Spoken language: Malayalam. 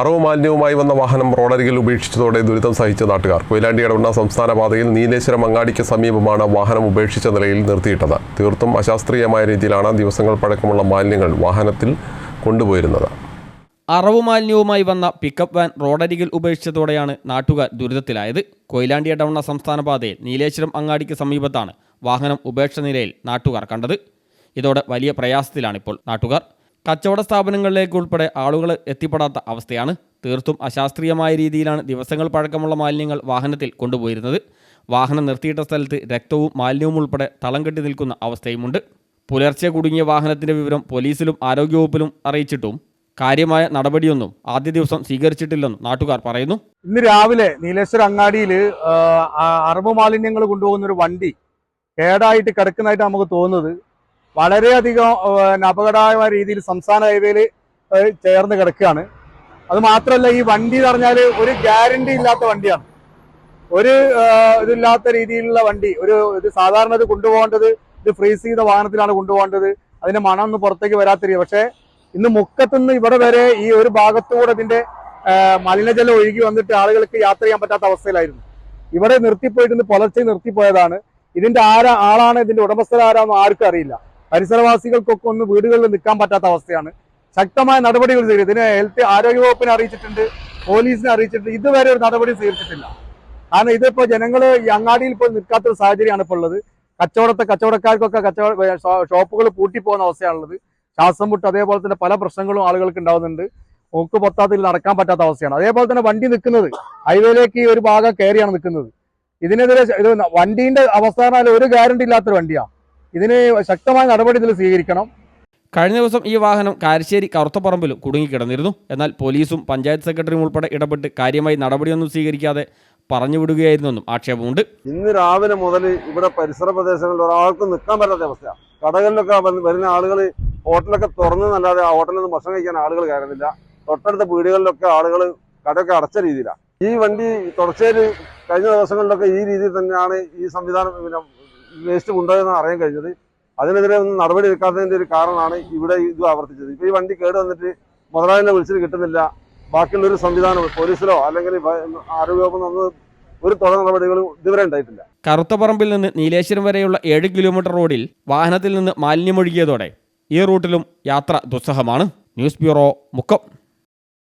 അറവ് മാലിന്യവുമായി വന്ന വാഹനം റോഡരികിൽ ഉപേക്ഷിച്ചതോടെ ദുരിതം സഹിച്ച നാട്ടുകാർ. കൊയിലാണ്ടി ഇടവണ്ണ സംസ്ഥാന പാതയിൽ നീലേശ്വരം അങ്ങാടിക്ക് സമീപമാണ് വാഹനം ഉപേക്ഷിച്ച നിലയിൽ നിർത്തിയിട്ടത്. തീർത്തും അശാസ്ത്രീയമായ രീതിയിലാണ് ദിവസങ്ങൾ പഴക്കമുള്ള മാലിന്യങ്ങൾ വാഹനത്തിൽ കൊണ്ടുപോയിരുന്നത്. അറവ് മാലിന്യവുമായി വന്ന പിക്കപ്പ് വാൻ റോഡരികിൽ ഉപേക്ഷിച്ചതോടെയാണ് നാട്ടുകാർ ദുരിതത്തിലായത്. കൊയിലാണ്ടി ഇടവണ്ണ സംസ്ഥാന പാതയിൽ നീലേശ്വരം അങ്ങാടിക്ക് സമീപത്താണ് വാഹനം ഉപേക്ഷ നിലയിൽ നാട്ടുകാർ കണ്ടത്. ഇതോടെ വലിയ പ്രയാസത്തിലാണിപ്പോൾ നാട്ടുകാർ. കച്ചവട സ്ഥാപനങ്ങളിലേക്ക് ഉൾപ്പെടെ ആളുകൾ എത്തിപ്പെടാത്ത അവസ്ഥയാണ് തീർത്തും അശാസ്ത്രീയമായ രീതിയിലാണ് ദിവസങ്ങൾ പഴക്കമുള്ള മാലിന്യങ്ങൾ വാഹനത്തിൽ കൊണ്ടുപോയിരുന്നത്. വാഹനം നിർത്തിയിട്ട സ്ഥലത്ത് രക്തവും മാലിന്യവും ഉൾപ്പെടെ തളം കെട്ടി നിൽക്കുന്ന അവസ്ഥയുമുണ്ട്. പുലർച്ചെ കുടുങ്ങിയ വാഹനത്തിന്റെ വിവരം പോലീസിലും ആരോഗ്യവകുപ്പിലും അറിയിച്ചിട്ടും കാര്യമായ നടപടിയൊന്നും ആദ്യ ദിവസം സ്വീകരിച്ചിട്ടില്ലെന്നും നാട്ടുകാർ പറയുന്നു. ഇന്ന് രാവിലെ നീലേശ്വര അങ്ങാടിയിൽ അറബ് മാലിന്യങ്ങൾ കൊണ്ടുപോകുന്ന ഒരു വണ്ടി കേടായിട്ട് കിടക്കുന്നതായിട്ട് നമുക്ക് തോന്നുന്നത്. വളരെയധികം അപകടമായ രീതിയിൽ സംസ്ഥാന ഹൈവേയിൽ ചേർന്ന് കിടക്കുകയാണ്. അത് മാത്രമല്ല ഈ വണ്ടി എന്ന് പറഞ്ഞാൽ ഒരു ഗ്യാരണ്ടി ഇല്ലാത്ത വണ്ടിയാണ്. ഒരു ഇതില്ലാത്ത രീതിയിലുള്ള വണ്ടി. ഒരു ഇത് സാധാരണ ഇത് കൊണ്ടുപോകേണ്ടത് ഇത് ഫ്രീസ് ചെയ്ത വാഹനത്തിലാണ് കൊണ്ടുപോകേണ്ടത്. അതിന്റെ മണം ഒന്നും പുറത്തേക്ക് വരാത്ത രീതി പക്ഷേ ഇന്ന് മുക്കത്തുനിന്ന് ഇവിടെ വരെ ഈ ഒരു ഭാഗത്തുകൂടെ ഇതിന്റെ മലിനജലം ഒഴുകി വന്നിട്ട് ആളുകൾക്ക് യാത്ര ചെയ്യാൻ പറ്റാത്ത അവസ്ഥയിലായിരുന്നു. ഇവിടെ നിർത്തിപ്പോയിട്ട് പുലർച്ചെ നിർത്തിപ്പോയതാണ്. ഇതിന്റെ ആരാ ആളാണ് ഇതിന്റെ ഉടമസ്ഥരാരാന്ന് ആർക്കും അറിയില്ല. പരിസരവാസികൾക്കൊക്കെ ഒന്ന് വീടുകളിൽ നിൽക്കാൻ പറ്റാത്ത അവസ്ഥയാണ്. ശക്തമായ നടപടികൾ സ്വീകരിക്കും ഇതിനെ ഹെൽത്ത് ആരോഗ്യ വകുപ്പിനെ അറിയിച്ചിട്ടുണ്ട് പോലീസിനെ അറിയിച്ചിട്ടുണ്ട്. ഇതുവരെ ഒരു നടപടി സ്വീകരിച്ചിട്ടില്ല. കാരണം ഇതിപ്പോ ജനങ്ങൾ ഈ അങ്ങാടിയിൽ പോയി നിൽക്കാത്ത ഒരു സാഹചര്യമാണ് ഇപ്പോൾ ഉള്ളത്. കച്ചവടത്തെ കച്ചവടക്കാർക്കൊക്കെ കച്ചവട ഷോപ്പുകൾ പൂട്ടിപ്പോകുന്ന അവസ്ഥയാണുള്ളത് ശ്വാസം മുട്ട് അതേപോലെ തന്നെ പല പ്രശ്നങ്ങളും ആളുകൾക്ക് ഉണ്ടാവുന്നുണ്ട്. മൂക്ക് പൊത്താത്തിൽ നടക്കാൻ പറ്റാത്ത അവസ്ഥയാണ്. അതേപോലെ തന്നെ വണ്ടി നിൽക്കുന്നത്. ഹൈവേയിലേക്ക് ഒരു ഭാഗം കയറിയാണ് നിൽക്കുന്നത്. ഇതിനെതിരെ ഇത് വണ്ടീന്റെ അവസ്ഥ ഒരു ഗ്യാരണ്ടി ഇല്ലാത്തൊരു വണ്ടിയാണ് ഇതിന് ശക്തമായ നടപടി ഇതിൽ സ്വീകരിക്കണം. കഴിഞ്ഞ ദിവസം ഈ വാഹനം കാരശ്ശേരി കറുത്തപ്പറമ്പിലും കുടുങ്ങിക്കിടന്നിരുന്നു. എന്നാൽ പോലീസും പഞ്ചായത്ത് സെക്രട്ടറിയും ഉൾപ്പെടെ ഇടപെട്ട് കാര്യമായി നടപടിയൊന്നും സ്വീകരിക്കാതെ പറഞ്ഞുവിടുകയായിരുന്നെന്നും ആക്ഷേപമുണ്ട്. ഇന്ന് രാവിലെ മുതൽ ഇവിടെ പരിസര പ്രദേശങ്ങളിൽ ഒരാൾക്കും നിൽക്കാൻ പറ്റാത്ത അവസ്ഥയാണ് കടകളിലൊക്കെ വരുന്ന ആളുകൾ ഹോട്ടലൊക്കെ തുറന്നല്ലാതെ ആ ഹോട്ടലിൽ നിന്ന് ഭക്ഷണം കഴിക്കാൻ ആളുകൾ കയറുന്നില്ല. തൊട്ടടുത്ത വീടുകളിലൊക്കെ ആളുകൾ കടയൊക്കെ അടച്ച രീതിയിലാണ് ഈ വണ്ടി തുടർച്ചയായി കഴിഞ്ഞ ദിവസങ്ങളിലൊക്കെ ഈ രീതിയിൽ തന്നെയാണ് ഈ സംവിധാനം പിന്നെ വേസ്റ്റ് കൊണ്ടുപോയെന്ന് അറിയാൻ കഴിഞ്ഞത്. അതിനെതിരെ ഒന്നും നടപടി എടുക്കാത്തതിന്റെ ഒരു കാരണമാണ് ഇവിടെ ഇത് ആവർത്തിച്ചത്. ഇപ്പൊ ഈ വണ്ടി കേട് വന്നിട്ട് മുതലാളിനെ വിളിച്ചിട്ട് കിട്ടുന്നില്ല. ബാക്കിയുള്ള ഒരു സംവിധാനം പോലീസിലോ അല്ലെങ്കിൽ ആരോഗ്യവകുപ്പം ഒന്ന് ഒരു തുടർ നടപടികളും ഇതുവരെ ഉണ്ടായിട്ടില്ല. കറുത്തപ്പറമ്പിൽ നിന്ന് നീലേശ്വരം വരെയുള്ള ഏഴ് കിലോമീറ്റർ റോഡിൽ വാഹനത്തിൽ നിന്ന് മാലിന്യമൊഴുകിയതോടെ ഈ റൂട്ടിലും യാത്ര ദുസ്സഹമാണ്. News bureau Mukkam.